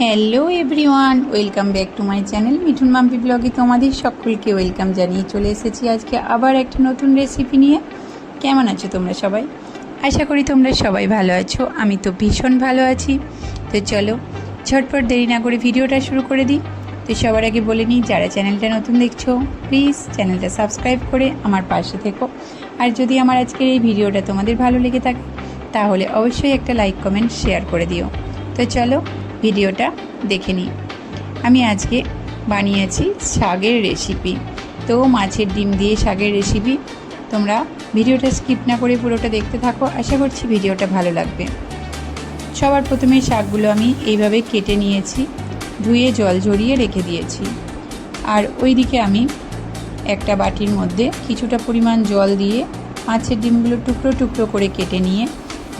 Hello everyone welcome back to my channel Mithun Mampi ব্লগে তোমাদের সকলকে ওয়েলকাম জানিয়ে চলে এসেছি আজকে আবার একটা নতুন রেসিপি নিয়ে। কেমন আছো তোমরা সবাই? আশা করি তোমরা সবাই ভালো আছো। আমি তো ভীষণ ভালো আছি। তো চলো, ঝটপট দেরি না করে ভিডিওটা শুরু করে দিই। তো সবার আগে বলে নিই, যারা চ্যানেলটা নতুন দেখছ প্লিজ চ্যানেলটা সাবস্ক্রাইব করে আমার পাশে থেকো। আর যদি আমার আজকের এই ভিডিওটা তোমাদের ভালো লেগে থাকে, তাহলে অবশ্যই একটা লাইক কমেন্ট শেয়ার করে দিও। তো চলো ভিডিওটা দেখে নিই। আমি আজকে বানিয়েছি শাকের রেসিপি তো মাছের ডিম দিয়ে শাকের রেসিপি তোমরা ভিডিওটা স্কিপ না করে পুরোটা দেখতে থাকো। আশা করছি ভিডিওটা ভালো লাগবে। সবার প্রথমে শাকগুলো আমি এইভাবে কেটে নিয়েছি। ধুয়ে জল ঝরিয়ে রেখে দিয়েছি। আর ওইদিকে আমি একটা বাটির মধ্যে কিছুটা পরিমাণ জল দিয়ে মাছের ডিমগুলো টুকরো টুকরো করে কেটে নিয়ে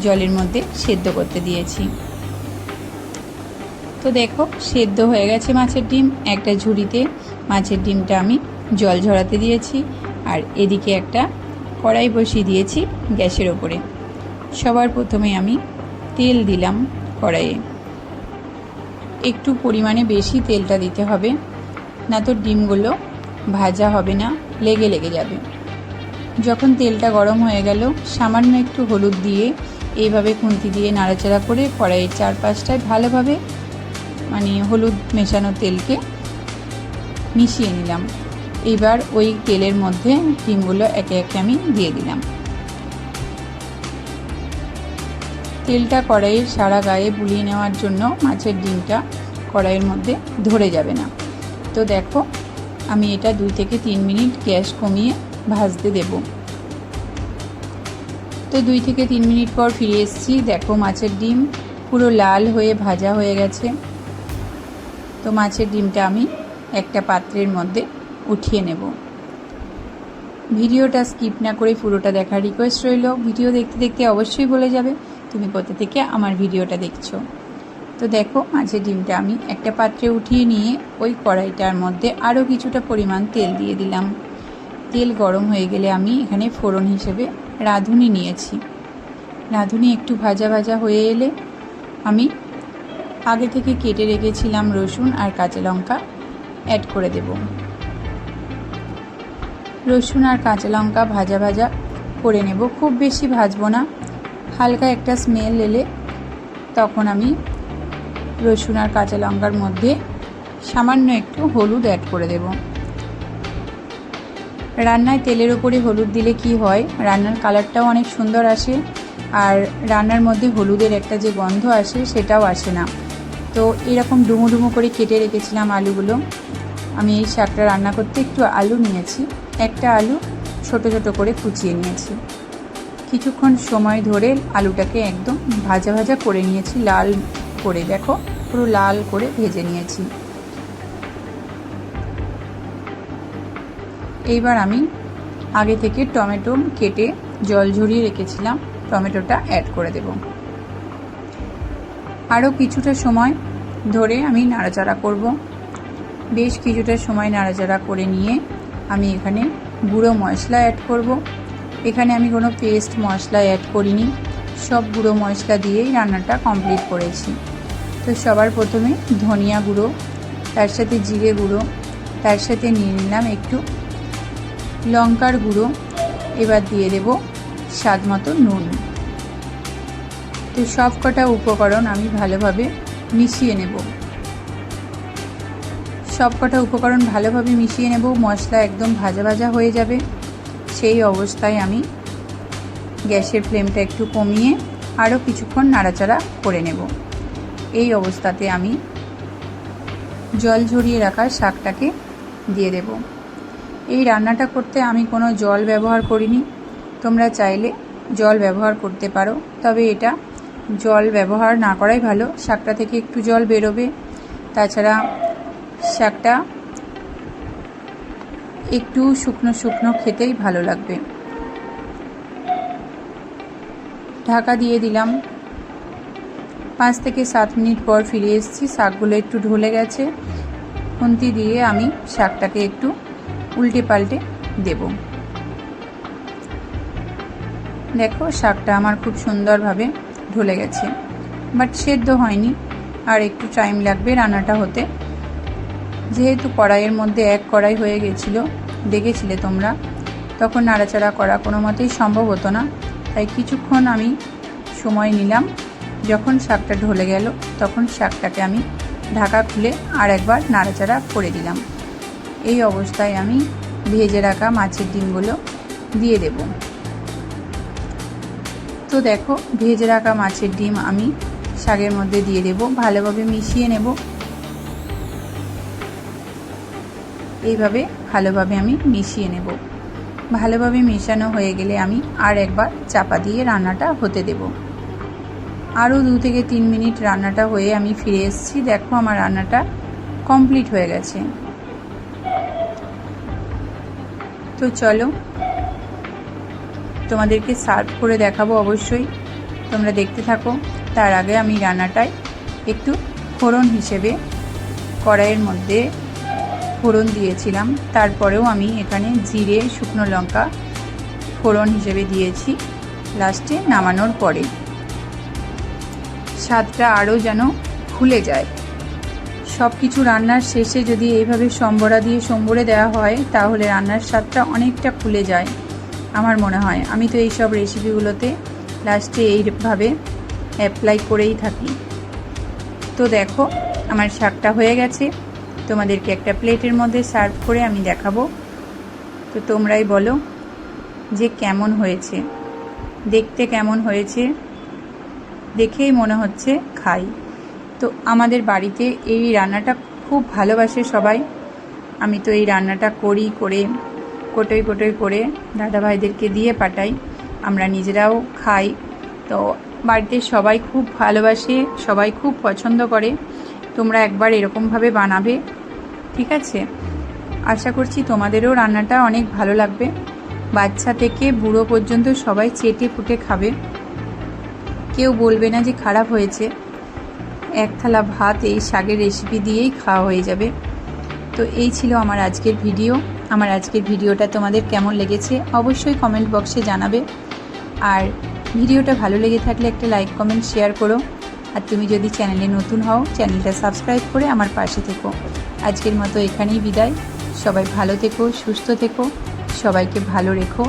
জলের মধ্যে সেদ্ধ করতে দিয়েছি। তো দেখো, সেদ্ধ হয়ে গেছে মাছের ডিম। একটা ঝুড়িতে মাছের ডিমটা আমি জল ঝরাতে দিয়েছি আর এদিকে একটা কড়াই বসিয়ে দিয়েছি গ্যাসের ওপরে। সবার প্রথমে আমি তেল দিলাম কড়াইয়ে। একটু পরিমাণে বেশি তেলটা দিতে হবে, না তো ডিমগুলো ভাজা হবে না, লেগে লেগে যাবে। যখন তেলটা গরম হয়ে গেল, সামান্য একটু হলুদ দিয়ে এইভাবে খুন্তি দিয়ে নাড়াচাড়া করে কড়াইয়ের চারপাশটায় ভালোভাবে মানে হলুদ মেশানো তেলকে মিশিয়ে নিলাম। এবার ওই তেলের মধ্যে ডিমগুলো একে একে আমি দিয়ে দিলাম। তেলটা কড়াইয়ের সারা গায়ে বুলিয়ে নেওয়ার জন্য মাছের ডিমটা কড়াইয়ের মধ্যে ধরে যাবে না। তো দেখো, আমি এটা দুই থেকে তিন মিনিট গ্যাস কমিয়ে ভাজতে দেব। তো দুই থেকে তিন মিনিট পর ফিরে এসেছি। দেখো, মাছের ডিম পুরো লাল হয়ে ভাজা হয়ে গেছে। তো মাছের ডিমটা আমি একটা পাত্রের মধ্যে উঠিয়ে নেব। ভিডিওটা স্কিপ না করে পুরোটা দেখার রিকোয়েস্ট রইল। ভিডিও দেখতে দেখতে অবশ্যই বলে যাবে, তুমি কোথা থেকে আমার ভিডিওটা দেখছ। তো দেখো, মাছের ডিমটা আমি একটা পাত্রে উঠিয়ে নিয়ে ওই কড়াইটার মধ্যে আরও কিছুটা পরিমাণ তেল দিয়ে দিলাম। তেল গরম হয়ে গেলে আমি এখানে ফোড়ন হিসেবে রাঁধুনি নিয়েছি। রাঁধুনি একটু ভাজা ভাজা হয়ে এলে আমি আগে থেকে কেটে রেখেছিলাম রসুন আর কাঁচা লঙ্কা। অ্যাড করে দেব। রসুন আর কাঁচা লঙ্কা ভাজা ভাজা করে নেব। খুব বেশি ভাজবো না। হালকা একটা স্মেল এলে তখন আমি রসুন আর কাঁচা লঙ্কার মধ্যে সামান্য একটু হলুদ অ্যাড করে দেব। রান্নায় তেলের ওপরে হলুদ দিলে কি হয়? রান্নার কালারটাও অনেক সুন্দর আসে। আর রান্নার মধ্যে হলুদের একটা যে গন্ধ আসে সেটাও আসে না। তো এরকম ডুমো ডুমো করে কেটে রেখেছিলাম আলুগুলো। আমি এই শাকটা রান্না করতে একটু আলু নিয়েছি। একটা আলু ছোট ছোট করে কুচিয়ে নিয়েছি। কিছুক্ষণ সময় ধরে আলুটাকে একদম ভাজা ভাজা করে নিয়েছি, লাল করে। দেখো, পুরো লাল করে ভেজে নিয়েছি। এইবার আমি আগে থেকে টমেটো কেটে জল ঝরিয়ে রেখেছিলাম। টমেটোটা অ্যাড করে দেব। আরও কিছুটা সময় ধরে আমি নাড়াচাড়া করব। বেশ কিছুটা সময় নাড়াচাড়া করে নিয়ে আমি এখানে গুঁড়ো মশলা অ্যাড করব। এখানে আমি কোনো পেস্ট মশলা অ্যাড করিনি। সব গুঁড়ো মশলা দিয়েই রান্নাটা কমপ্লিট করেছি। তো সবার প্রথমে ধনিয়া গুঁড়ো, তার সাথে জিরে গুঁড়ো, তার সাথে নিয়ে নিলাম একটু লঙ্কার গুঁড়ো। এবার দিয়ে দেব স্বাদ মতো নুন। তো সব কটা উপকরণ আমি ভালোভাবে মিশিয়ে নেব। সব কটা উপকরণ ভালোভাবে মিশিয়ে নেব, মশলা একদম ভাজা ভাজা হয়ে যাবে। সেই অবস্থায় আমি গ্যাসের ফ্লেমটা একটু কমিয়ে আরও কিছুক্ষণ নাড়াচাড়া করে নেব। এই অবস্থাতে আমি জল ঝরিয়ে রাখা শাকটাকে দিয়ে দেব। এই রান্নাটা করতে আমি কোনো জল ব্যবহার করিনি। তোমরা চাইলে জল ব্যবহার করতে পারো, তবে এটা জল ব্যবহার না করাই ভালো। শাকটা থেকে একটু জল বেরোবে। তাছাড়া শাকটা একটু শুকনো শুকনো খেতেই ভালো লাগবে। ঢাকা দিয়ে দিলাম। পাঁচ থেকে সাত মিনিট পর ফিরে এসেছি। শাকগুলো একটু ঢলে গেছে। খুন্তি দিয়ে আমি শাকটাকে একটু উল্টে পাল্টে দেব। দেখো, শাকটা আমার খুব সুন্দরভাবে ঢলে গেছে। বাট সেদ্ধ হয়নি। আর একটু টাইম লাগবে রান্নাটা হতে। যেহেতু কড়াইয়ের মধ্যে এক কড়াই হয়ে গেছিল দেখেছিলে তোমরা, তখন নাড়াচাড়া করা কোনো মতেই সম্ভব হতো না। তাই কিছুক্ষণ আমি সময় নিলাম। যখন শাকটা ঢলে গেল, তখন শাকটাকে আমি ঢাকা খুলে আর একবার নাড়াচাড়া করে দিলাম। এই অবস্থায় আমি ভেজে রাখা মাছের ডিমগুলো দিয়ে দেব। তো দেখো, ভেজে রাখা মাছের ডিম আমি শাকের মধ্যে দিয়ে দেব। ভালোভাবে মিশিয়ে নেব। এইভাবে ভালোভাবে আমি মিশিয়ে নেব। ভালোভাবে মেশানো হয়ে গেলে আমি আর একবার চাপা দিয়ে রান্নাটা হতে দেব। আরও দু থেকে তিন মিনিট রান্নাটা হয়ে আমি ফিরে এসেছি। দেখো আমার রান্নাটা কমপ্লিট হয়ে গেছে। তো চলো তোমাদেরকে সার্ভ করে দেখাবো অবশ্যই। তোমরা দেখতে থাকো। তার আগে আমি রান্নাটায় একটু ফোড়ন হিসেবে কড়াইয়ের মধ্যে ফোড়ন দিয়েছিলাম। তারপরেও আমি এখানে জিরে, শুকনো লঙ্কা ফোড়ন হিসেবে দিয়েছি। লাস্টে নামানোর পরে স্বাদটা আরও যেন খুলে যায়। সব কিছু রান্নার শেষে যদি এইভাবে সম্বরা দিয়ে সম্বরে দেওয়া হয়, তাহলে রান্নার স্বাদটা অনেকটা খুলে যায়। আমার মনে হয়। আমি তো এই সব রেসিপিগুলোতে লাস্টে এইভাবে অ্যাপ্লাই করেই থাকি। তো দেখো, আমার শাকটা হয়ে গেছে। তোমাদেরকে একটা প্লেটের মধ্যে সার্ভ করে আমি দেখাবো। তো তোমরাই বলো যে কেমন হয়েছে? দেখতে কেমন হয়েছে? দেখেই মনে হচ্ছে খাই। তো আমাদের বাড়িতে এই রান্নাটা খুব ভালোবাসে সবাই। আমি তো এই রান্নাটা করি করে কোটোই কোটোই করে দাদাভাইদেরকে দিয়ে পাঠাই। আমরা নিজেরাও খাই। তো বাড়িতে সবাই খুব ভালোবাসে, সবাই খুব পছন্দ করে। তোমরা একবার এরকমভাবে বানাবে, ঠিক আছে? আশা করছি তোমাদেরও রান্নাটা অনেক ভালো লাগবে। বাচ্চা থেকে বুড়ো পর্যন্ত সবাই চেটে ফুটে খাবে। কেউ বলবে না যে খারাপ হয়েছে। এক থালা ভাত এই শাকের রেসিপি দিয়েই খাওয়া হয়ে যাবে। তো এই ছিল আমার আজকের ভিডিও আমার আজকের ভিডিওটা তোমাদের কেমন লেগেছে অবশ্যই কমেন্ট বক্সে জানাবে। আর ভিডিওটা ভালো লেগে থাকলে একটা লাইক কমেন্ট শেয়ার করো। আর তুমি যদি চ্যানেলে নতুন হও চ্যানেলটা সাবস্ক্রাইব করে আমার পাশে থেকো। আজকের মতো এখানেই বিদায়। সবাই ভালো থেকো, সুস্থ থেকো, সবাইকে ভালো রেখো,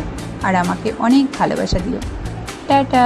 আর আমাকে অনেক ভালোবাসা দিও। টাটা!